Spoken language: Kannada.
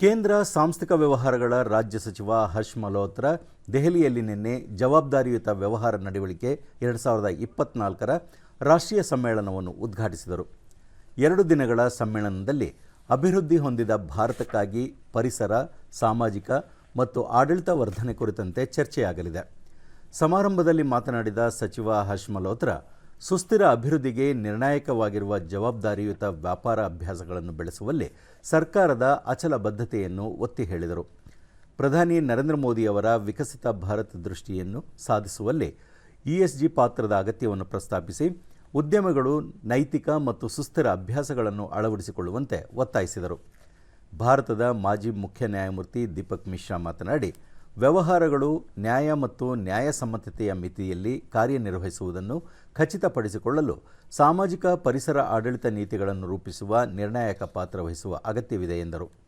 ಕೇಂದ್ರ ಸಾಂಸ್ಥಿಕ ವ್ಯವಹಾರಗಳ ರಾಜ್ಯ ಸಚಿವ ಹರ್ಷ್ ಮಲ್ಹೋತ್ರ ದೆಹಲಿಯಲ್ಲಿ ನಿನ್ನೆ ಜವಾಬ್ದಾರಿಯುತ ವ್ಯವಹಾರ ನಡವಳಿಕೆ ಎರಡು ಸಾವಿರದ ಇಪ್ಪತ್ನಾಲ್ಕರ ರಾಷ್ಟ್ರೀಯ ಸಮ್ಮೇಳನವನ್ನು ಉದ್ಘಾಟಿಸಿದರು. ಎರಡು ದಿನಗಳ ಸಮ್ಮೇಳನದಲ್ಲಿ ಅಭಿವೃದ್ಧಿ ಹೊಂದಿದ ಭಾರತಕ್ಕಾಗಿ ಪರಿಸರ, ಸಾಮಾಜಿಕ ಮತ್ತು ಆಡಳಿತ ವರ್ಧನೆ ಕುರಿತಂತೆ ಚರ್ಚೆಯಾಗಲಿದೆ. ಸಮಾರಂಭದಲ್ಲಿ ಮಾತನಾಡಿದ ಸಚಿವ ಹರ್ಷ್ ಮಲ್ಹೋತ್ರಾ ಸುಸ್ಥಿರ ಅಭಿವೃದ್ಧಿಗೆ ನಿರ್ಣಾಯಕವಾಗಿರುವ ಜವಾಬ್ದಾರಿಯುತ ವ್ಯಾಪಾರ ಅಭ್ಯಾಸಗಳನ್ನು ಬೆಳೆಸುವಲ್ಲಿ ಸರ್ಕಾರದ ಅಚಲ ಬದ್ಧತೆಯನ್ನು ಒತ್ತಿ ಹೇಳಿದರು. ಪ್ರಧಾನಿ ನರೇಂದ್ರ ಮೋದಿ ಅವರ ವಿಕಸಿತ ಭಾರತ ದೃಷ್ಟಿಯನ್ನು ಸಾಧಿಸುವಲ್ಲಿ ಇಎಸ್ಜಿ ಪಾತ್ರದ ಅಗತ್ಯವನ್ನು ಪ್ರಸ್ತಾಪಿಸಿ ಉದ್ಯಮಗಳು ನೈತಿಕ ಮತ್ತು ಸುಸ್ಥಿರ ಅಭ್ಯಾಸಗಳನ್ನು ಅಳವಡಿಸಿಕೊಳ್ಳುವಂತೆ ಒತ್ತಾಯಿಸಿದರು. ಭಾರತದ ಮಾಜಿ ಮುಖ್ಯ ನ್ಯಾಯಮೂರ್ತಿ ದೀಪಕ್ ಮಿಶ್ರಾ ಮಾತನಾಡಿ ವ್ಯವಹಾರಗಳು, ನ್ಯಾಯ ಮತ್ತು ನ್ಯಾಯಸಮ್ಮತತೆಯ ಮಿತಿಯಲ್ಲಿ ಕಾರ್ಯನಿರ್ವಹಿಸುವುದನ್ನು ಖಚಿತಪಡಿಸಿಕೊಳ್ಳಲು ಸಾಮಾಜಿಕ ಪರಿಸರ ಆಡಳಿತ ನೀತಿಗಳನ್ನು ರೂಪಿಸುವ ನಿರ್ಣಾಯಕ ಪಾತ್ರ ವಹಿಸುವ ಅಗತ್ಯವಿದೆ ಎಂದರು.